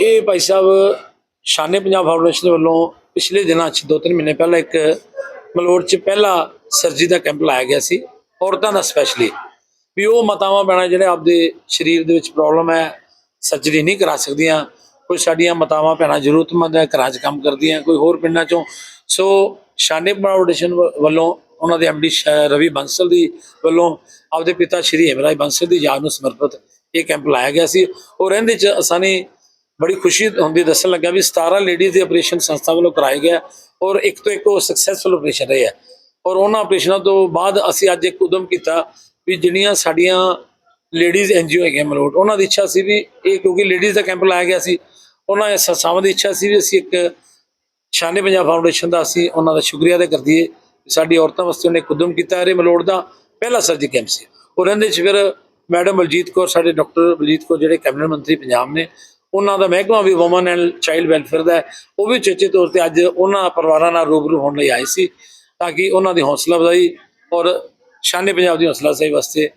ਇਹ ਭਾਈ ਸਾਹਿਬ ਸ਼ਾਨੇ ਪੰਜਾਬ ਫਾਊਂਡੇਸ਼ਨ ਵੱਲੋਂ ਪਿਛਲੇ ਦਿਨਾਂ 'ਚ, ਦੋ ਤਿੰਨ ਮਹੀਨੇ ਪਹਿਲਾਂ ਇੱਕ ਮਲੋੜ 'ਚ ਪਹਿਲਾ ਸਰਜਰੀ ਦਾ ਕੈਂਪ ਲਾਇਆ ਗਿਆ ਸੀ, ਔਰਤਾਂ ਦਾ ਸਪੈਸ਼ਲੀ ਵੀ ਉਹ ਮਾਤਾਵਾਂ ਬਣਾ ਜਿਹੜੇ ਆਪਦੇ ਸਰੀਰ ਦੇ ਵਿੱਚ ਪ੍ਰੋਬਲਮ ਹੈ ਸਰਜਰੀ ਨਹੀਂ ਕਰਾ ਸਕਦੀਆਂ, ਕੋਈ ਸਾਡੀਆਂ ਮਾਤਾਵਾਂ ਭੈਣਾਂ ਜ਼ਰੂਰਤਮੰਦ ਹੈ, ਘਰਾਂ 'ਚ ਕੰਮ ਕਰਦੀਆਂ, ਕੋਈ ਹੋਰ ਪਿੰਡਾਂ 'ਚੋਂ। ਸੋ ਸ਼ਾਨੇ ਫਾਊਂਡੇਸ਼ਨ ਵੱਲੋਂ ਉਹਨਾਂ ਦੇ ਐਮਡੀ ਰਵੀ ਬੰਸਲ ਦੀ ਵੱਲੋਂ ਆਪਦੇ ਪਿਤਾ ਸ਼੍ਰੀ ਹਿਮਰਾਜ ਬੰਸਲ ਦੀ ਯਾਦ ਨੂੰ ਸਮਰਪਿਤ ਇਹ ਕੈਂਪ ਲਾਇਆ ਗਿਆ ਸੀ। ਔਰ ਇਹਦੇ 'ਚ ਅਸਾਨੀ ਬੜੀ ਖੁਸ਼ੀ ਹੁੰਦੀ ਦੱਸਣ ਲੱਗਾ ਵੀ 17 ਲੇਡੀਜ਼ ਦੇ ਆਪਰੇਸ਼ਨ ਸੰਸਥਾ ਵੱਲੋਂ ਕਰਾਏ ਗਿਆ ਔਰ ਇੱਕ ਤੋਂ ਇੱਕ ਉਹ ਸਕਸੈਸਫੁਲ ਆਪਰੇਸ਼ਨ ਰਹੇ ਆ ਔਰ ਉਹਨਾਂ ਆਪਰੇਸ਼ਨਾਂ ਤੋਂ ਬਾਅਦ ਅਸੀਂ ਅੱਜ ਇੱਕ ਉਦਮ ਕੀਤਾ ਵੀ ਜਿਹੜੀਆਂ ਸਾਡੀਆਂ ਲੇਡੀਜ਼ ਐਨਜੀਓ ਹੈਗੀਆਂ ਮਲੋਟ, ਉਹਨਾਂ ਦੀ ਇੱਛਾ ਸੀ ਵੀ ਇਹ ਕਿਉਂਕਿ ਲੇਡੀਜ਼ ਦਾ ਕੈਂਪ ਲਾਇਆ ਗਿਆ ਸੀ, ਉਹਨਾਂ ਦੇ ਸੰਸਥਾਵਾਂ ਦੀ ਇੱਛਾ ਸੀ ਵੀ ਅਸੀਂ ਇੱਕ ਸ਼ਾਨੇ ਪੰਜਾਬ ਫਾਊਂਡੇਸ਼ਨ ਦਾ ਅਸੀਂ ਉਹਨਾਂ ਦਾ ਸ਼ੁਕਰੀਆ ਅਦਾ ਕਰ ਦਈਏ ਵੀ ਸਾਡੀ ਔਰਤਾਂ ਵਾਸਤੇ ਉਹਨੇ ਇੱਕ ਕੀਤਾ ਇਹ ਮਲੋੜ ਦਾ, ਪਹਿਲਾ ਸਰਜੀ ਕੈਂਪ ਸੀ। ਔਰ ਇਹਦੇ 'ਚ ਫਿਰ ਮੈਡਮ ਬਲਜੀਤ ਕੌਰ, ਸਾਡੇ ਡਾਕਟਰ ਬਲਜੀਤ ਕੌਰ, ਜਿਹੜੇ ਕੈਬਨਿਟ ਮੰਤਰੀ ਪੰਜਾਬ ਨੇ ਉਹਨਾਂ ਦਾ ਮਹਿਕਮਾ ਵੀ ਔਮਨ ਐਂਡ ਚਾਈਲਡ ਵੈਲਫੇਅਰ ਦਾ ਉਹ ਵੀ ਚੇਚੇ ਤੌਰ ਤੇ ਅੱਜ ਉਹਨਾਂ ਪਰਿਵਾਰਾਂ ਨਾਲ ਰੂਬਰੂ ਹੋਣ ਲਈ ਆਏ ਸੀ ਤਾਂ ਕਿ ਉਹਨਾਂ ਦੀ ਹੌਸਲਾ ਅਫਜ਼ਾਈ ਔਰ ਸ਼ਾਨੇ ਪੰਜਾਬ ਦੀ ਹੌਸਲਾ ਅਫਜ਼ਾਈ ਵਾਸਤੇ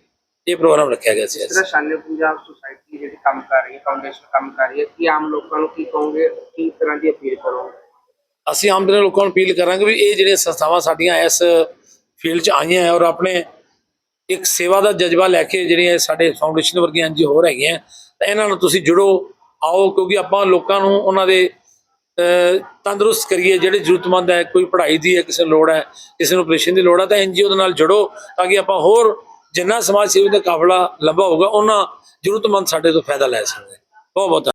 ਇਹ ਪ੍ਰੋਗਰਾਮ ਰੱਖਿਆ ਗਿਆ ਸੀ। ਜਿਹੜਾ ਸ਼ਾਨੇ ਪੰਜਾਬ ਸੁਸਾਇਟੀ ਜਿਹੜੀ ਕੰਮ ਕਰ ਰਹੀ ਹੈ ਫਾਊਂਡੇਸ਼ਨ ਕੰਮ ਕਰ ਰਹੀ ਹੈ ਕੀ ਆਮ ਲੋਕਾਂ ਨੂੰ ਕੀ ਕਹੋਗੇ ਕੀ ਤਰ੍ਹਾਂ ਦੀ ਅਪੀਲ ਕਰੋਗੇ? ਅਸੀਂ ਆਮ ਦਿਨ ਲੋਕਾਂ ਨੂੰ ਅਪੀਲ ਕਰਾਂਗੇ ਵੀ ਇਹ ਜਿਹੜੀਆਂ ਸੰਸਥਾਵਾਂ ਸਾਡੀਆਂ ਇਸ ਫੀਲਡ 'ਚ ਆਈਆਂ ਔਰ ਆਪਣੇ ਇੱਕ ਸੇਵਾ ਦਾ ਜਜ਼ਬਾ ਲੈ ਕੇ ਜਿਹੜੀਆਂ ਸਾਡੇ ਫਾਊਂਡੇਸ਼ਨ ਵਰਗੀਆਂ ਐਨਜੀ ਹੋਰ ਹੈਗੀਆਂ ਤਾਂ ਇਹਨਾਂ ਨੂੰ ਤੁਸੀਂ ਜੁੜੋ। ਆਓ ਕਿਉਂਕਿ ਆਪਾਂ ਲੋਕਾਂ ਨੂੰ ਉਹਨਾਂ ਦੇ ਤੰਦਰੁਸਤ ਕਰੀਏ, ਜਿਹੜੇ ਜ਼ਰੂਰਤਮੰਦ ਹੈ, ਕੋਈ ਪੜ੍ਹਾਈ ਦੀ ਹੈ, ਕਿਸੇ ਨੂੰ ਲੋੜ ਹੈ, ਕਿਸੇ ਨੂੰ ਆਪਰੇਸ਼ਨ ਦੀ ਲੋੜ ਹੈ, ਤਾਂ ਐਨਜੀਓ ਦੇ ਨਾਲ ਜੁੜੋ ਤਾਂ ਕਿ ਆਪਾਂ ਹੋਰ ਜਿੰਨਾ ਸਮਾਜ ਸੇਵੀ ਦਾ ਕਾਫਲਾ ਲੰਬਾ ਹੋਊਗਾ, ਉਹਨਾਂ ਜ਼ਰੂਰਤਮੰਦ ਸਾਡੇ ਤੋਂ ਫਾਇਦਾ ਲੈ ਸਕਦੇ ਬਹੁਤ ਬਹੁਤ